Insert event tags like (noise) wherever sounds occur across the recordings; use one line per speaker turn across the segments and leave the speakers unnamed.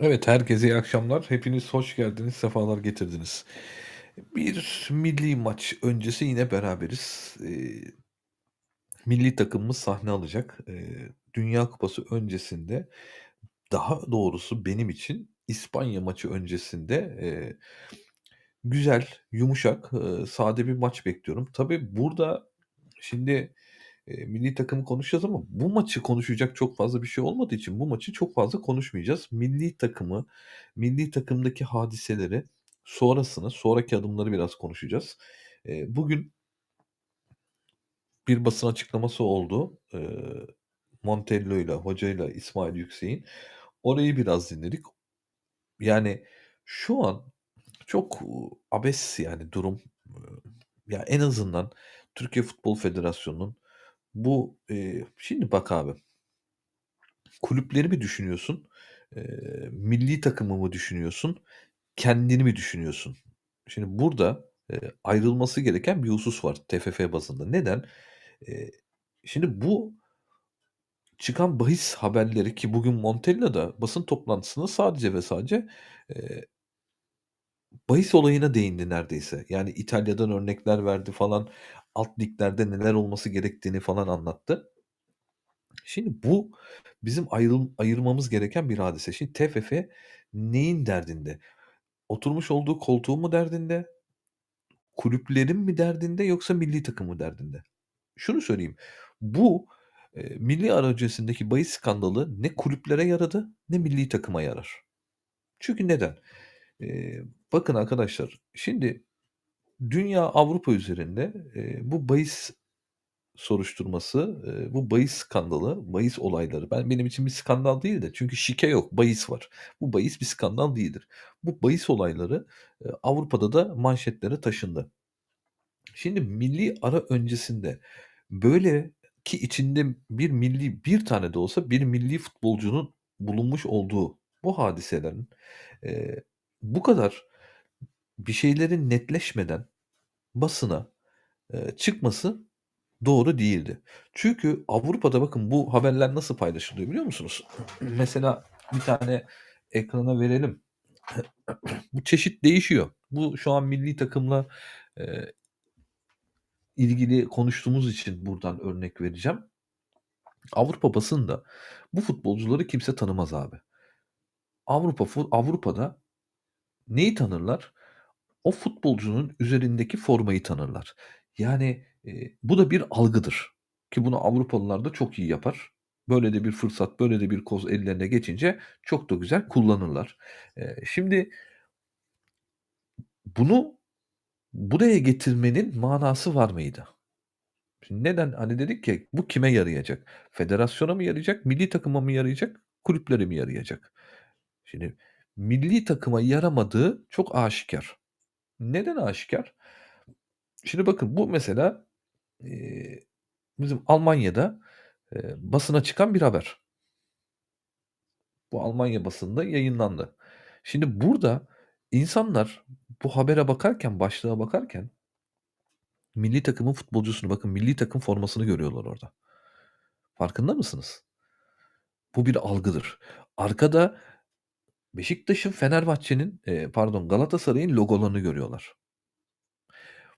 Evet, herkese iyi akşamlar. Hepiniz hoş geldiniz, sefalar getirdiniz. Bir millî maç öncesi yine beraberiz. Eee, millî takımımız sahne alacak. Eee, Dünya Kupası öncesinde, daha doğrusu benim için İspanya maçı öncesinde, eee, güzel, yumuşak, ııı, sade bir maç bekliyorum. Tabii burada şimdi, eee, millî takımı konuşacağız ama bu maçı konuşacak çok fazla bir şey olmadığı için bu maçı çok fazla konuşmayacağız. Millî takımı, millî takımdaki hadiseleri, sonrasını, sonraki adımları biraz konuşacağız. Eee, bugün bir basın açıklaması oldu. Eee, Montella hocayla İsmail Yüksek'in. Orayı biraz dinledik. Yani şu an çok, abes yani durum. Ya, en azından Türkiye Futbol Federasyonu'nun bu, eee, şimdi bak abi kulüpleri mi düşünüyorsun, eee, millî takımı mı düşünüyorsun, kendini mi düşünüyorsun? Şimdi burada, eee, ayrılması gereken bir husus var TFF bazında. Neden? Eee, şimdi bu çıkan bahis haberleri ki bugün Montella da basın toplantısında sadece ve sadece, eee bahis olayına değindi neredeyse. Yani İtalya'dan örnekler verdi falan, alt liglerde neler olması gerektiğini falan anlattı. Şimdi bu bizim ayrıl ayırmamız gereken bir hadise. Şimdi TFF neyin derdinde? Oturmuş olduğu koltuğun mu derdinde? Kulüplerin mi derdinde yoksa millî takım mı derdinde? Şunu söyleyeyim, bu, eee, millî ara öncesindeki bahis skandalı ne kulüplere yaradı ne millî takıma yarar. Çünkü neden? Eee, bakın arkadaşlar, şimdi dünya Avrupa üzerinde, eee, bu bahis soruşturması, eee, bu bahis skandalı, bahis olayları ben benim için bir skandal değil de çünkü şike yok, bahis var. Bu bahis bir skandal değildir. Bu bahis olayları, eee, Avrupa'da da manşetlere taşındı. Şimdi millî ara öncesinde böyle ki içinde bir millî, bir tane de olsa bir millî futbolcunun bulunmuş olduğu bu hadiselerin, eee, bu kadar bir şeylerin netleşmeden basına, eee, çıkması doğru değildi. Çünkü Avrupa'da bakın bu haberler nasıl paylaşılıyor biliyor musunuz? Mesela bir tane ekrana verelim. Bu çeşit değişiyor. Bu şu an millî takımla, eee ilgili konuştuğumuz için buradan örnek vereceğim. Avrupa basında bu futbolcuları kimse tanımaz abi. Avrupa fu Avrupa'da neyi tanırlar? O futbolcunun üzerindeki formayı tanırlar. Yani, eee, bu da bir algıdır ki bunu Avrupalılar da çok iyi yapar. Böyle de bir fırsat, böyle de bir koz ellerine geçince çok da güzel kullanırlar. Eee, şimdi bunu buraya getirmenin manası var mıydı? Neden? Hani dedik ya, bu kime yarayacak? Federasyona mı yarayacak, millî takıma mı yarayacak, kulüplere mi yarayacak? Şimdi millî takıma yaramadığı çok aşikâr. Neden aşikâr? Şimdi bakın bu mesela, eee, bizim Almanya'da, eee, basına çıkan bir haber. Bu Almanya basınında yayınlandı. Şimdi burada insanlar bu habere bakarken, başlığa bakarken millî takımın futbolcusunu, bakın millî takım formasını görüyorlar orada. Farkında mısınız? Bu bir algıdır. Arkada Beşiktaş'ın, Fenerbahçe'nin, eee, pardon Galatasaray'ın logolarını görüyorlar.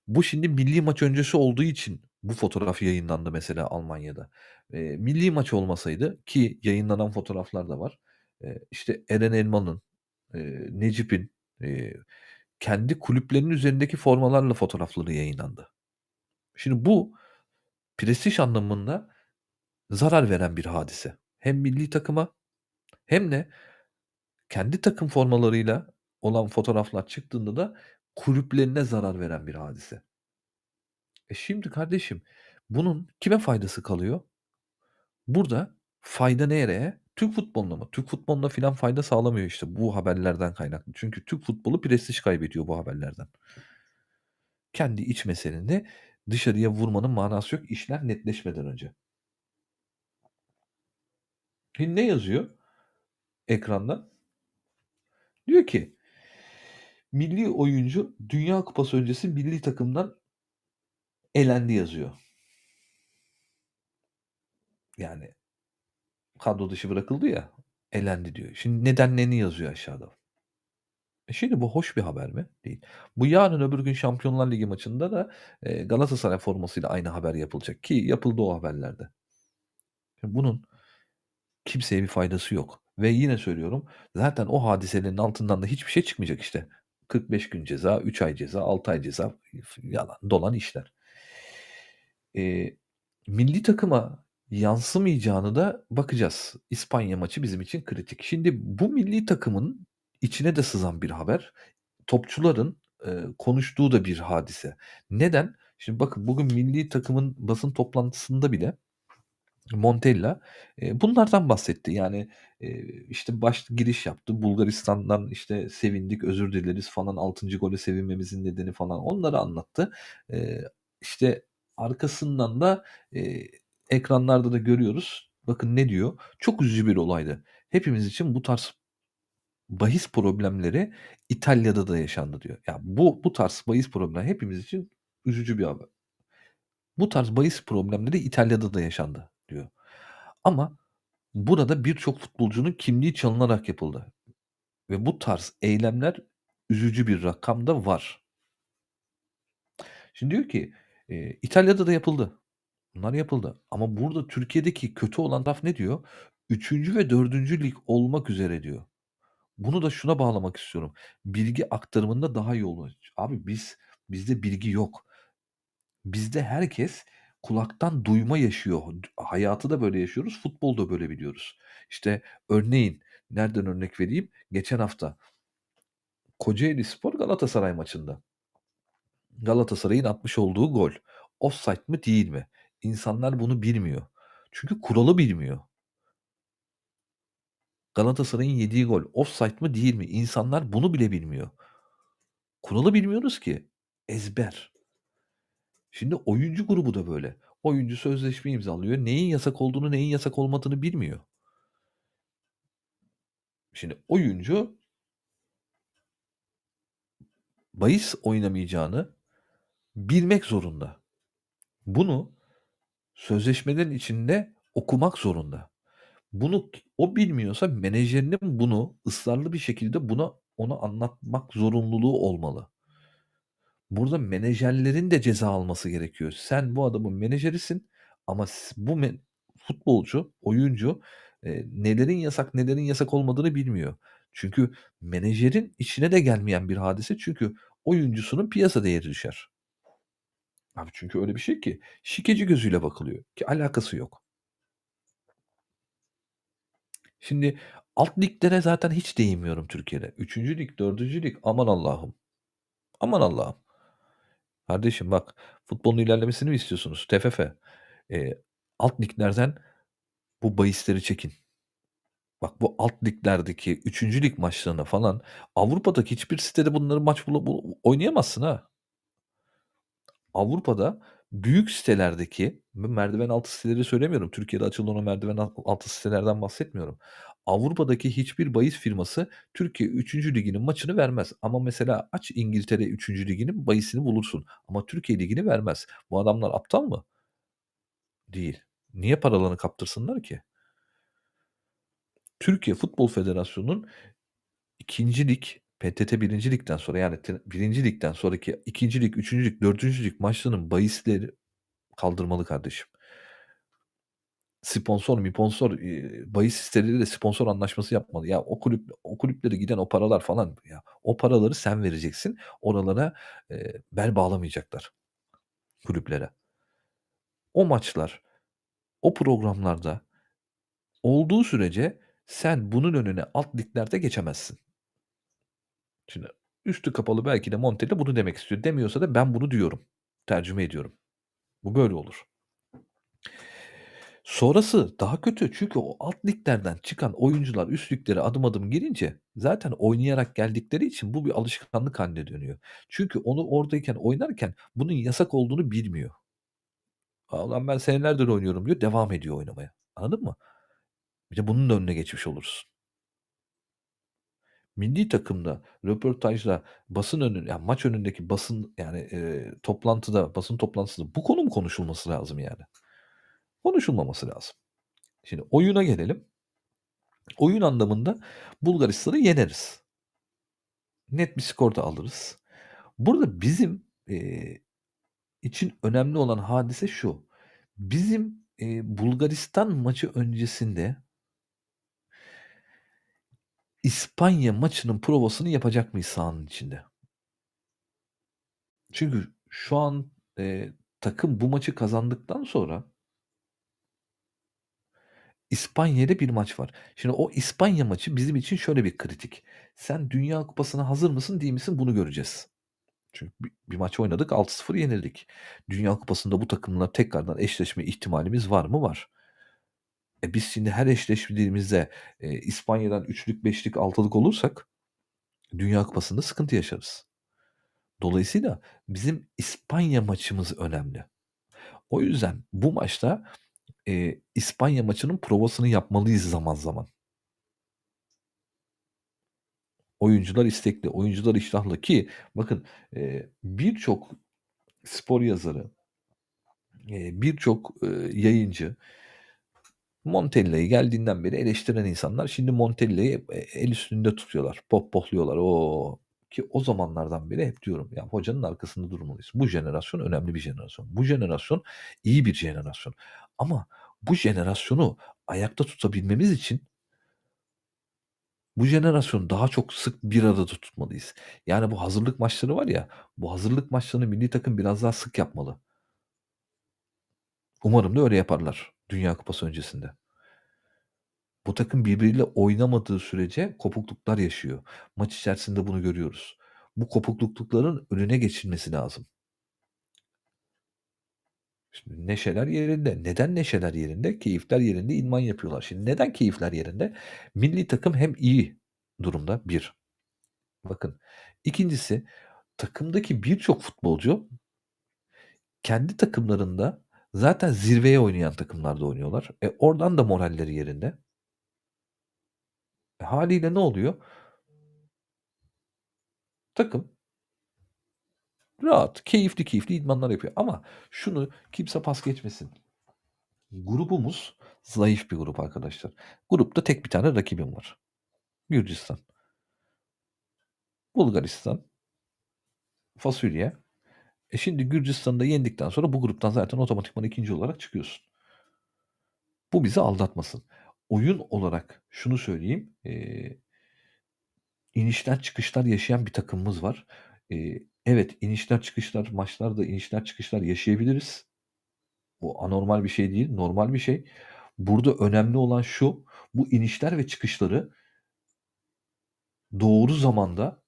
Bu şimdi millî maç öncesi olduğu için bu fotoğraf yayınlandı mesela Almanya'da. Eee, millî maç olmasaydı ki yayınlanan fotoğraflar da var. Eee, işte Eren Elmalı'nın, eee, Necip'in, eee, kendi kulüplerinin üzerindeki formalarla fotoğrafları yayınlandı. Şimdi bu prestij anlamında zarar veren bir hadise. Hem millî takıma hem de kendi takım formalarıyla olan fotoğraflar çıktığında da kulüplerine zarar veren bir hadise. E, şimdi kardeşim bunun kime faydası kalıyor? Burada fayda nereye? Türk futboluna mı? Türk futboluna filan fayda sağlamıyor işte bu haberlerden kaynaklı. Çünkü Türk futbolu prestij kaybediyor bu haberlerden. Kendi iç meseleni dışarıya vurmanın manası yok işler netleşmeden önce. Şimdi ne yazıyor ekranda? Diyor ki millî oyuncu Dünya Kupası öncesi millî takımdan elendi yazıyor. Yani kadro dışı bırakıldı ya, elendi diyor. Şimdi nedenlerini yazıyor aşağıda. E, şimdi bu hoş bir haber mi? Değil. Bu yarın öbür gün Şampiyonlar Ligi maçında da, eee, Galatasaray formasıyla aynı haber yapılacak ki yapıldı o haberlerde. Bunun kimseye bir faydası yok ve yine söylüyorum zaten o hadisenin altından da hiçbir şey çıkmayacak işte. 45 gün ceza, 3 ay ceza, 6 ay ceza, yalan dolan işler. Eee, milli takıma yansımayacağını da bakacağız. İspanya maçı bizim için kritik. Şimdi bu milli takımın içine de sızan bir haber. Topçuların, eee, konuştuğu da bir hadise. Neden? Şimdi bakın bugün milli takımın basın toplantısında bile Montella, eee, bunlardan bahsetti. Yani, eee, işte, baş giriş yaptı. Bulgaristan'dan, işte, sevindik, özür dileriz falan, 6. gole sevinmemizin nedeni falan onları anlattı. Eee, işte, arkasından da, eee, ekranlarda da görüyoruz. Bakın ne diyor? "Çok üzücü bir olaydı. Hepimiz için bu tarz bahis problemleri İtalya'da da yaşandı." diyor. Ya, bu bu tarz bahis problemi hepimiz için üzücü bir haber. Bu tarz bahis problemleri İtalya'da da yaşandı. Ama burada birçok futbolcunun kimliği çalınarak yapıldı ve bu tarz eylemler üzücü bir rakamda var. Şimdi diyor ki, eee, İtalya'da da yapıldı. Bunlar yapıldı ama burada Türkiye'deki kötü olan taraf ne diyor? 3. ve 4. lig olmak üzere diyor. Bunu da şuna bağlamak istiyorum. Bilgi aktarımında daha iyi olur. Abi biz bizde bilgi yok. Bizde herkes kulaktan duyma yaşıyor. Hayatı da böyle yaşıyoruz, futbolu da böyle biliyoruz. İşte örneğin, nereden örnek vereyim? Geçen hafta Kocaelispor Galatasaray maçında. Galatasaray'ın atmış olduğu gol. Offside mı değil mi? İnsanlar bunu bilmiyor. Çünkü kuralı bilmiyor. Galatasaray'ın yediği gol offside mı değil mi? İnsanlar bunu bile bilmiyor. Kuralı bilmiyoruz ki. Ezber. Şimdi oyuncu grubu da böyle. Oyuncu sözleşme imzalıyor. Neyin yasak olduğunu, neyin yasak olmadığını bilmiyor. Şimdi oyuncu bahis oynamayacağını bilmek zorunda. Bunu sözleşmelerin içinde okumak zorunda. Bunu o bilmiyorsa menajerinin bunu ısrarlı bir şekilde buna ona anlatmak zorunluluğu olmalı. Burada menajerlerin de ceza alması gerekiyor. Sen bu adamın menajerisin ama bu me futbolcu, oyuncu, eee, nelerin yasak, nelerin yasak olmadığını bilmiyor. Çünkü menajerin işine de gelmeyen bir hadise çünkü oyuncusunun piyasa değeri düşer. Abi çünkü öyle bir şey ki şikeci gözüyle bakılıyor ki alakası yok. Şimdi alt liglere zaten hiç değinmiyorum Türkiye'de. 3. lig, 4. lig aman Allah'ım. Aman Allah'ım. Kardeşim bak, futbolun ilerlemesini mi istiyorsunuz? TFF, eee, alt liglerden bu bahisleri çekin. Bak bu alt liglerdeki 3. lig maçlarına falan Avrupa'daki hiçbir sitede bunları maç bula bu oynayamazsın ha. Avrupa'da büyük sitelerdeki, merdiven altı siteleri söylemiyorum. Türkiye'de açılan o merdiven alt altı sitelerden bahsetmiyorum. Avrupa'daki hiçbir bahis firması Türkiye 3. liginin maçını vermez. Ama mesela aç İngiltere 3. liginin bahisini bulursun. Ama Türkiye ligini vermez. Bu adamlar aptal mı? Değil. Niye paralarını kaptırsınlar ki? Türkiye Futbol Federasyonu'nun 2. lig, PTT 1. ligden sonra yani 1. ligden sonraki 2. lig, 3. lig, 4. lig maçlarının bahisleri kaldırmalı kardeşim. Sponsor miponfor, eee, bahis siteleriyle sponsor anlaşması yapmalı. Ya o kulüp o kulüplere giden o paralar falan ya o paraları sen vereceksin. Oralara, eee, bel bağlamayacaklar kulüplere. O maçlar, o programlarda olduğu sürece sen bunun önüne alt liglerde geçemezsin. Şimdi üstü kapalı belki de Montella bunu demek istiyor. Demiyorsa da ben bunu diyorum. Tercüme ediyorum. Bu böyle olur. Sonrası daha kötü. Çünkü o alt liglerden çıkan oyuncular üst liglere adım adım girince zaten oynayarak geldikleri için bu bir alışkanlık hâline dönüyor. Çünkü onu oradayken oynarken bunun yasak olduğunu bilmiyor. "A, ulan ben senelerdir oynuyorum." diyor, devam ediyor oynamaya. Anladın mı? Bir de bunun da önüne geçmiş olursun. Milli takımda, röportajda, basın önü ya maç önündeki basın yani, eee, toplantıda, basın toplantısında bu konu mu konuşulması lazım yani? Konuşulmaması lazım. Şimdi oyuna gelelim. Oyun anlamında Bulgaristan'ı yeneriz. Net bir skor da alırız. Burada bizim, eee, için önemli olan hadise şu: Bizim, eee, Bulgaristan maçı öncesinde İspanya maçının provasını yapacak mıyız sahanın içinde? Çünkü şu an, eee, takım bu maçı kazandıktan sonra İspanya'yla bir maç var. Şimdi o İspanya maçı bizim için şöyle bir kritik. Sen Dünya Kupası'na hazır mısın, değil misin bunu göreceğiz. Çünkü bi bir maç oynadık, 6-0 yenildik. Dünya Kupası'nda bu takımla tekrardan eşleşme ihtimalimiz var mı? Var. E, biz şimdi her eşleştiğimizde, eee, İspanya'dan 3'lük, 5'lik, 6'lık olursak Dünya Kupası'nda sıkıntı yaşarız. Dolayısıyla bizim İspanya maçımız önemli. O yüzden bu maçta, eee, İspanya maçının provasını yapmalıyız zaman zaman. Oyuncular istekli, oyuncular iştahlı ki bakın, eee, birçok spor yazarı, eee, birçok, eee, yayıncı Montella'yı geldiğinden beri eleştiren insanlar şimdi Montella'yı, el üstünde tutuyorlar, pohpohluyorlar. O! Ki o zamanlardan beri hep diyorum, ya hocanın arkasında durmalıyız. Bu jenerasyon önemli bir jenerasyon. Bu jenerasyon iyi bir jenerasyon. Ama bu jenerasyonu ayakta tutabilmemiz için bu jenerasyonu daha çok sık bir arada tutmalıyız. Yani bu hazırlık maçları var ya, bu hazırlık maçlarını millî takım biraz daha sık yapmalı. Umarım da öyle yaparlar Dünya Kupası öncesinde. Bu takım birbiriyle oynamadığı sürece kopukluklar yaşıyor. Maç içerisinde bunu görüyoruz. Bu kopuklukların önüne geçilmesi lazım. Şimdi neşeler yerinde. Neden neşeler yerinde? Keyifler yerinde, idman yapıyorlar. Şimdi neden keyifler yerinde? Millî takım hem iyi durumda, 1. Bakın. 2'ncisi takımdaki birçok futbolcu kendi takımlarında zaten zirveye oynayan takımlarda oynuyorlar. E, oradan da moralleri yerinde. E, hâliyle ne oluyor? Takım rahat, keyifli keyifli idmanlar yapıyor ama şunu kimse pas geçmesin. Grubumuz zayıf bir grup arkadaşlar. Grupta tek bir tane rakibim var. Gürcistan. Bulgaristan. Fasulye. E, şimdi Gürcistan'ı da yendikten sonra bu gruptan zaten otomatikman 2'nci olarak çıkıyorsun. Bu bizi aldatmasın. Oyun olarak şunu söyleyeyim, eee inişler çıkışlar yaşayan bir takımımız var. Eee, evet, inişler çıkışlar, maçlarda inişler çıkışlar yaşayabiliriz. Bu anormal bir şey değil, normal bir şey. Burada önemli olan şu, bu inişler ve çıkışları doğru zamanda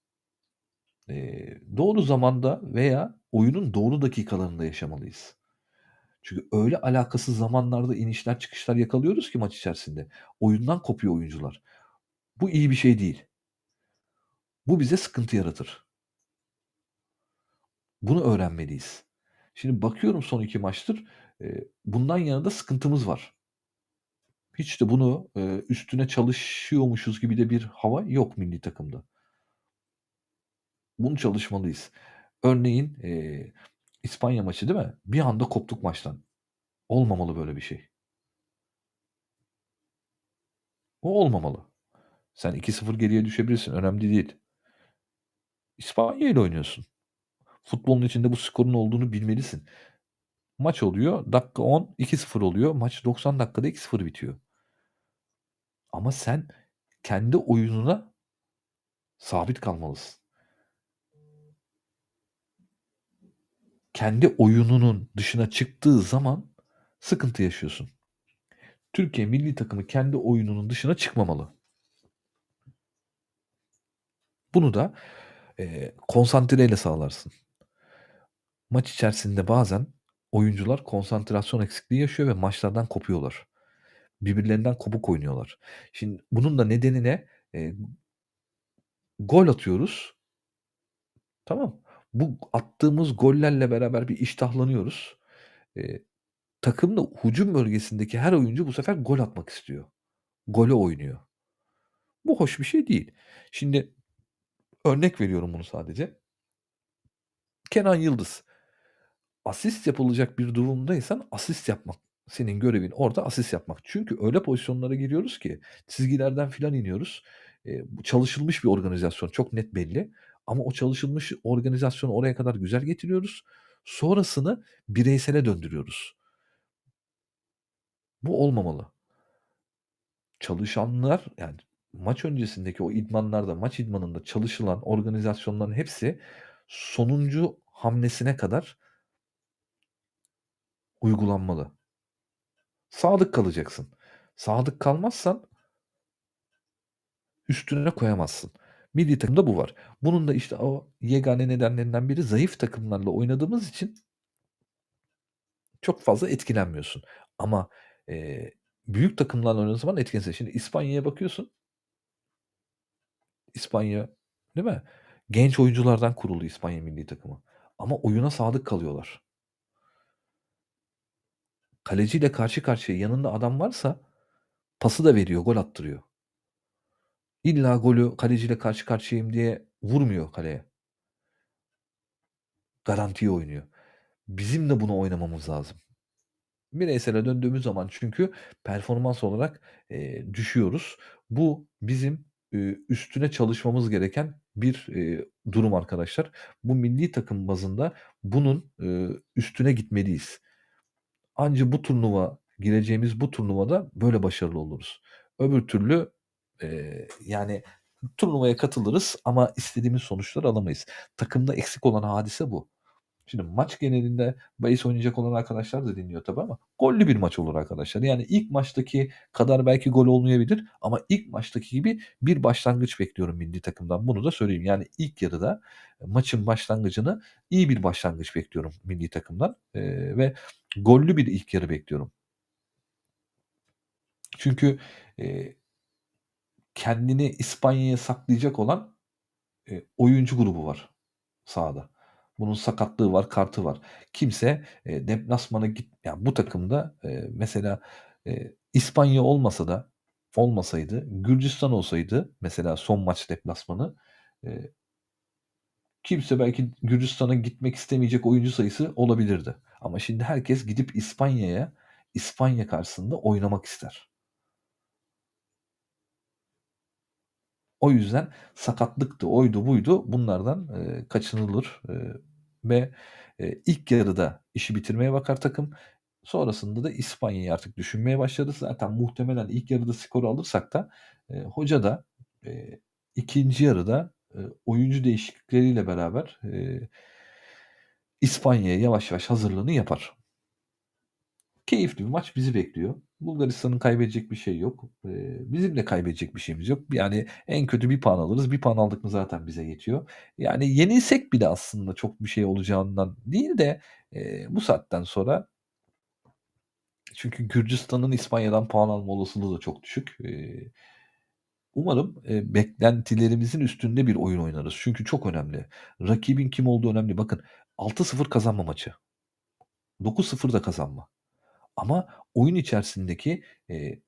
eee, doğru zamanda veya oyunun doğru dakikalarında yaşamalıyız. Çünkü öyle alakasız zamanlarda inişler çıkışlar yakalıyoruz ki maç içerisinde. Oyundan kopuyor oyuncular. Bu iyi bir şey değil. Bu bize sıkıntı yaratır. Bunu öğrenmeliyiz. Şimdi bakıyorum son 2 maçtır, bundan yana da sıkıntımız var. Hiç de bunu, üstüne çalışıyormuşuz gibi de bir hava yok millî takımda. Bunu çalışmalıyız. Örneğin, İspanya maçı değil mi? Bir anda koptuk maçtan. Olmamalı böyle bir şey. O olmamalı. Sen 2-0 geriye düşebilirsin, önemli değil. İspanya ile oynuyorsun. Futbolun içinde bu skorun olduğunu bilmelisin. Maç oluyor, dakika 10, 2-0 oluyor. Maç 90 dakikada 2-0 bitiyor. Ama sen kendi oyununa sabit kalmalısın. Kendi oyununun dışına çıktığı zaman sıkıntı yaşıyorsun. Türkiye millî takımı kendi oyununun dışına çıkmamalı. Bunu da, eee, konsantreyle sağlarsın. Maç içerisinde bazen oyuncular konsantrasyon eksikliği yaşıyor ve maçlardan kopuyorlar. Birbirlerinden kopuk oynuyorlar. Şimdi bunun da nedeni ne? Eee gol atıyoruz. Tamam. Bu attığımız gollerle beraber bir iştahlanıyoruz. Eee, takım da hücum bölgesindeki her oyuncu bu sefer gol atmak istiyor. Gole oynuyor. Bu hoş bir şey değil. Şimdi örnek veriyorum bunu sadece. Kenan Yıldız. Asist yapılacak bir durumdaysan asist yapmak Senin görevin orada asist yapmak. Çünkü öyle pozisyonlara giriyoruz ki çizgilerden filan iniyoruz. Bu çalışılmış bir organizasyon, çok net belli ama o çalışılmış organizasyonu oraya kadar güzel getiriyoruz. Sonrasını bireysele döndürüyoruz. Bu olmamalı. Çalışanlar, yani maç öncesindeki o idmanlarda, maç idmanında çalışılan organizasyonların hepsi sonuncu hamlesine kadar uygulanmalı. Sadık kalacaksın. Sadık kalmazsan üstüne koyamazsın. Millî takımda bu var. Bunun da işte o yegane nedenlerinden biri zayıf takımlarla oynadığımız için çok fazla etkilenmiyorsun. Ama, eee, büyük takımlarla oynadığın zaman etkilenirsin. Şimdi İspanya'ya bakıyorsun İspanya, değil mi? Genç oyunculardan kurulu İspanya millî takımı ama oyuna sadık kalıyorlar. Kaleciyle karşı karşıya yanında adam varsa pası da veriyor, gol attırıyor. İlla golü kaleciyle karşı karşıyayım diye vurmuyor kaleye. Garantiye oynuyor. Bizim de bunu oynamamız lazım. Bireysele döndüğümüz zaman çünkü performans olarak, eee, düşüyoruz. Bu bizim, eee, üstüne çalışmamız gereken bir, eee, durum arkadaşlar. Bu millî takım bazında bunun, eee, üstüne gitmeliyiz. Anca bu turnuva, gireceğimiz bu turnuvada böyle başarılı oluruz. Öbür türlü, eee, yani turnuvaya katılırız ama istediğimiz sonuçları alamayız. Takımda eksik olan hadise bu. Şimdi maç genelinde bahis oynayacak olan arkadaşlar da dinliyor tabii ama gollü bir maç olur arkadaşlar. Yani ilk maçtaki kadar belki gol olmayabilir ama ilk maçtaki gibi bir başlangıç bekliyorum millî takımdan. Bunu da söyleyeyim. Yani ilk yarıda maçın başlangıcını iyi bir başlangıç bekliyorum millî takımdan, eee, ve gollü bir ilk yarı bekliyorum. Çünkü, eee kendini İspanya'ya saklayacak olan, eee, oyuncu grubu var sahada. Bunun sakatlığı var, kartı var. Kimse, eee, deplasmana git ya bu takımda, eee, mesela, eee, İspanya olmasa da olmasaydı, Gürcistan olsaydı mesela son maç deplasmanı, eee kimse belki Gürcistan'a gitmek istemeyecek oyuncu sayısı olabilirdi. Ama şimdi herkes gidip İspanya'ya, İspanya karşısında oynamak ister. O yüzden sakatlıktı, oydu buydu bunlardan, eee, kaçınılır, eee, ve, eee, ilk yarıda işi bitirmeye bakar takım. Sonrasında da İspanya'yı artık düşünmeye başlarız. Zaten muhtemelen ilk yarıda skoru alırsak da, eee, hoca da, eee, 2'nci yarıda, eee, oyuncu değişiklikleriyle beraber, eee, İspanya'ya yavaş yavaş hazırlığını yapar. Keyifli bir maç bizi bekliyor. Bulgaristan'ın kaybedecek bir şeyi yok. Bizim de kaybedecek bir şeyimiz yok. Yani en kötü 1 puan alırız. 1 puan aldık mı zaten bize yetiyor. Yani yenilsek bile aslında çok bir şey olacağından değil de, bu saatten sonra çünkü Gürcistan'ın İspanya'dan puan alma olasılığı da çok düşük. Umarım, beklentilerimizin üstünde bir oyun oynarız. Çünkü çok önemli. Rakibin kim olduğu önemli. Bakın 6-0 kazanma maçı. 9-0 da kazanma. Ama oyun içerisindeki, eee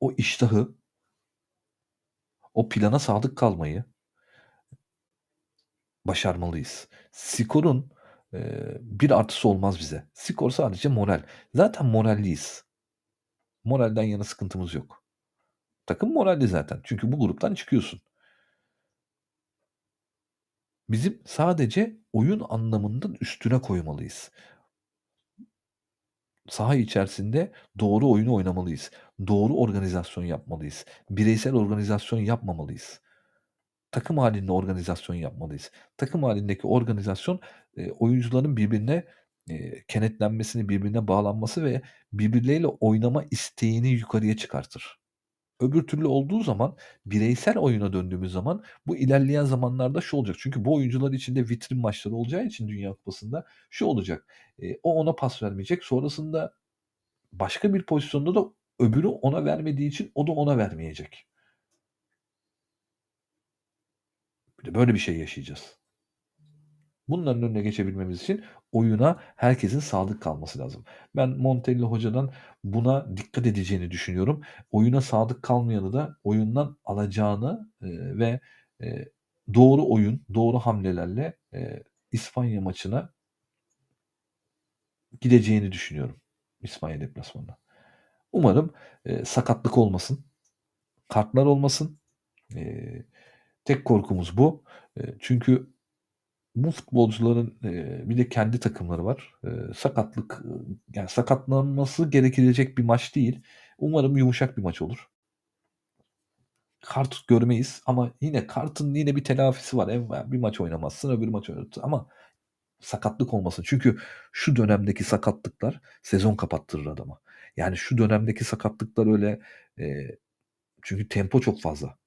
o iştahı o plana sadık kalmayı başarmalıyız. Skorun, eee, bir artısı olmaz bize. Skor sadece moral. Zaten moralliyiz. Moralden yana sıkıntımız yok. Takım moralli zaten. Çünkü bu gruptan çıkıyorsun. Bizim sadece oyun anlamında üstüne koymalıyız. Saha içerisinde doğru oyunu oynamalıyız. Doğru organizasyon yapmalıyız. Bireysel organizasyon yapmamalıyız. Takım hâlinde organizasyon yapmalıyız. Takım hâlindeki organizasyon, eee, oyuncuların birbirine, eee, kenetlenmesini, birbirine bağlanması ve birbirleriyle oynama isteğini yukarıya çıkartır. Öbür türlü olduğu zaman, bireysel oyuna döndüğümüz zaman bu ilerleyen zamanlarda şu olacak. Çünkü bu oyuncular için de vitrin maçları olacağı için Dünya Kupası'nda şu olacak: Eee, o ona pas vermeyecek. Sonrasında başka bir pozisyonda da öbürü ona vermediği için o da ona vermeyecek. Böyle bir şey yaşayacağız. Bunların önüne geçebilmemiz için oyuna herkesin sadık kalması lazım. Ben Montella hocadan buna dikkat edeceğini düşünüyorum. Oyuna sadık kalmayanı da oyundan alacağını, eee, ve, eee, doğru oyun, doğru hamlelerle, eee, İspanya maçına gideceğini düşünüyorum. İspanya deplasmanına. Umarım, eee, sakatlık olmasın, kartlar olmasın. Eee, tek korkumuz bu. Eee, çünkü bu futbolcuların, eee, bir de kendi takımları var. Eee, sakatlık, ııı, yani sakatlanması gerekilecek bir maç değil. Umarım yumuşak bir maç olur. Kart görmeyiz ama yine kartın yine bir telafisi var. bir maç oynamazsın, öbür maç oynatırsın ama sakatlık olmasın. Çünkü şu dönemdeki sakatlıklar sezon kapattırır adama. Yani şu dönemdeki sakatlıklar öyle, eee, çünkü tempo çok fazla.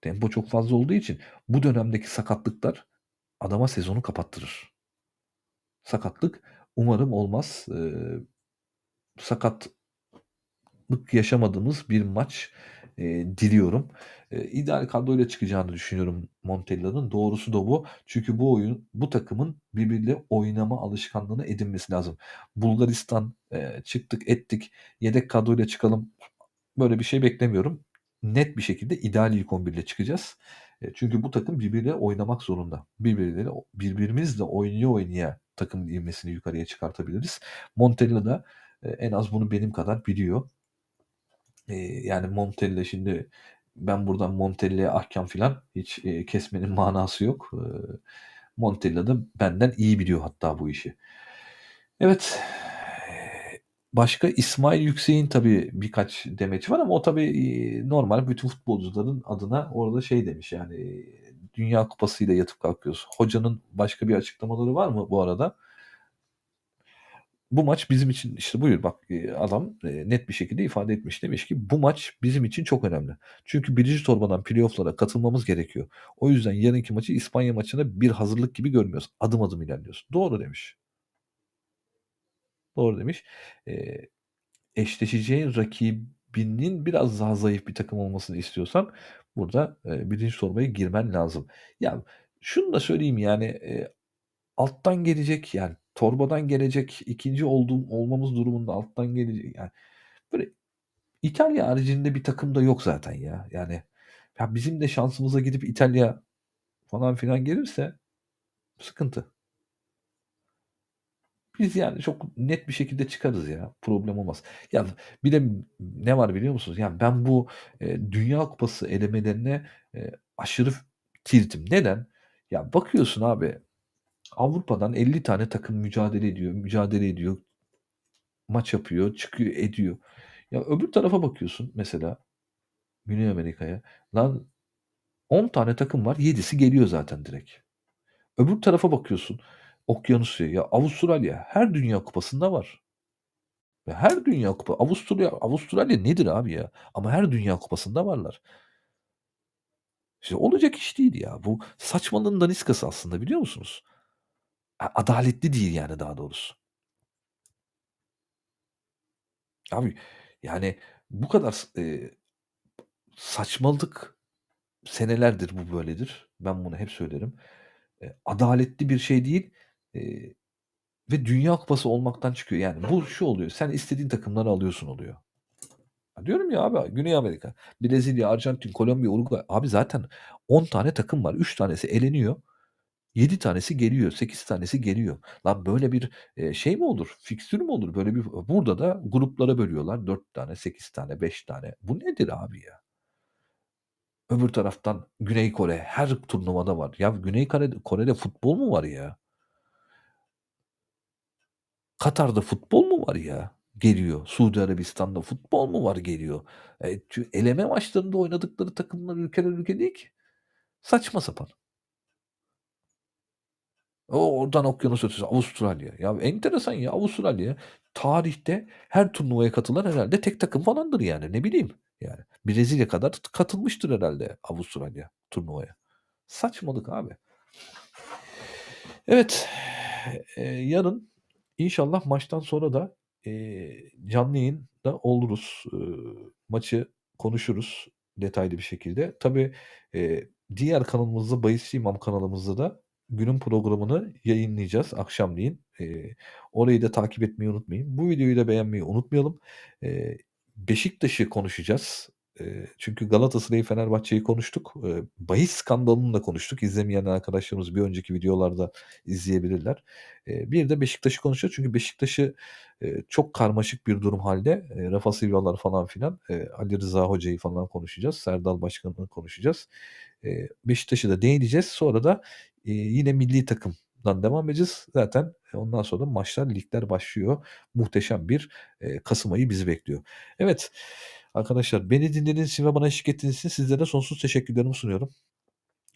Tempo çok fazla olduğu için bu dönemdeki sakatlıklar adama sezonu kapattırır. Sakatlık umarım olmaz. Eee, sakatlık yaşamadığımız bir maç, eee, diliyorum. Eee, ideal kadroyla çıkacağını düşünüyorum Montella'nın. Doğrusu da bu. Çünkü bu oyun bu takımın birbiriyle oynama alışkanlığını edinmesi lazım. Bulgaristan, eee, çıktık ettik, yedek kadroyla çıkalım, böyle bir şey beklemiyorum. Net bir şekilde ideal ilk 11 ile çıkacağız. Eee, çünkü bu takım birbiriyle oynamak zorunda. Birbirleriyle birbirimizle oynaya oynaya takımın ivmesini yukarıya çıkartabiliriz. Montella da, eee, en az bunu benim kadar biliyor. Eee, yani Montella şimdi ben buradan Montella'ya ahkam filan hiç, eee, kesmenin (laughs) manası yok. Eee, Montella da benden iyi biliyor hatta bu işi. Evet, başka İsmail Yüksek'in tabii birkaç demeci var ama o tabii, iii, normal bütün futbolcuların adına orada şey demiş yani, eee, Dünya Kupası'yla yatıp kalkıyoruz. Hocanın başka bir açıklamaları var mı bu arada? Bu maç bizim için işte buyur bak, eee, adam, net bir şekilde ifade etmiş. Demiş ki bu maç bizim için çok önemli. Çünkü 1. torbadan playoff'lara katılmamız gerekiyor. O yüzden yarınki maçı İspanya maçına bir hazırlık gibi görmüyoruz. Adım adım ilerliyoruz. Doğru demiş. Doğru demiş. Eee, eşleşeceğin rakibinin biraz daha zayıf bir takım olmasını istiyorsan burada, eee, 1. torbaya girmen lazım. Ya, şunu da söyleyeyim yani, eee, alttan gelecek yani torbadan gelecek, 2'nci olduğum olmamız durumunda alttan gelecek yani böyle İtalya haricinde bir takım da yok zaten ya. Yani ya bizim de şansımıza gidip İtalya falan filan gelirse sıkıntı. Biz yani çok net bir şekilde çıkarız ya. Problem olmaz. Ya bir de ne var biliyor musunuz? Yani ben bu, eee, Dünya Kupası elemelerine, eee, aşırı tiltim. Neden? Ya bakıyorsun abi Avrupa'dan 50 tane takım mücadele ediyor, mücadele ediyor. Maç yapıyor, çıkıyor, ediyor. Ya öbür tarafa bakıyorsun mesela Güney Amerika'ya. Lan 10 tane takım var, 7'si geliyor zaten direkt. Öbür tarafa bakıyorsun Okyanusya'ya. Ya Avustralya her Dünya Kupası'nda var. Ya her Dünya Kupa Avusturya Avustralya nedir abi ya? Ama her Dünya Kupası'nda varlar. İşte olacak iş değil ya. Bu saçmalığın daniskası aslında biliyor musunuz? Adaletli değil yani daha doğrusu. Abi yani bu kadar eee, saçmalık senelerdir bu böyledir. Ben bunu hep söylerim. Eee, adaletli bir şey değil, ve Dünya Kupası olmaktan çıkıyor. Yani bu şu oluyor, sen istediğin takımları alıyorsun oluyor. Ya diyorum ya abi Güney Amerika, Brezilya, Arjantin, Kolombiya, Uruguay. Abi zaten 10 tane takım var. 3 tanesi eleniyor. 7 tanesi geliyor, 8 tanesi geliyor. Lan böyle bir, şey mi olur, fikstür mü olur? Böyle bir burada da gruplara bölüyorlar. 4 tane, 8 tane, 5 tane. Bu nedir abi ya? Öbür taraftan Güney Kore her turnuvada var. Ya Güney Kore'de Kore'de futbol mu var ya? Katar'da futbol mu var ya? Geliyor. Suudi Arabistan'da futbol mu var? Geliyor. Çü eleme maçlarında oynadıkları takımlar ülkeler ülke değil ki. Saçma sapan. O oradan okyanus ötesi Avustralya. Ya enteresan ya Avustralya tarihte her turnuvaya katılan herhâlde tek takım falandır yani. Ne bileyim yani. Brezilya kadar katılmıştır herhâlde Avustralya turnuvaya. Saçmalık abi. Evet, eee, yarın inşallah maçtan sonra da, eee, canlı yayında oluruz. Iıı, maçı konuşuruz detaylı bir şekilde. Tabii, eee, diğer kanalımızda Bahisçi İmam kanalımızda da günün programını yayınlayacağız akşamleyin. Eee, orayı da takip etmeyi unutmayın. Bu videoyu da beğenmeyi unutmayalım. Eee, Beşiktaş'ı konuşacağız. Çünkü Galatasaray'ı, Fenerbahçe'yi konuştuk. Eee, bahis skandalını da konuştuk. İzlemeyen arkadaşlarımız bir önceki videolarda izleyebilirler. Bir de Beşiktaş'ı konuşacağız. Çünkü Beşiktaş'ı, çok karmaşık bir durum hâlde, eee, Rafa Silva'lar falan filan, Ali Rıza Hoca'yı falan konuşacağız. Serdal Başkan'ı konuşacağız. Eee, Beşiktaş'a da değineceğiz. Sonra da, yine millî takımdan devam edeceğiz. Zaten ondan sonra maçlar, ligler başlıyor. Muhteşem bir, eee, kasım ayı bizi bekliyor. Evet, arkadaşlar beni dinlediğiniz için ve bana eşlik ettiğiniz için sizlere sonsuz teşekkürlerimi sunuyorum.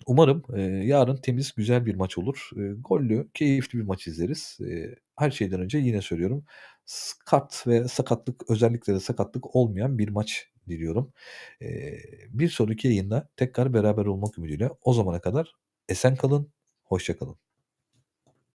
Umarım, eee, yarın temiz, güzel bir maç olur. Eee, gollü, keyifli bir maç izleriz. Eee, her şeyden önce yine söylüyorum, kart ve sakatlık, özellikle de sakatlık olmayan bir maç diliyorum. Eee, bir sonraki yayında tekrar beraber olmak ümidiyle. O zamana kadar esen kalın, hoşça kalın.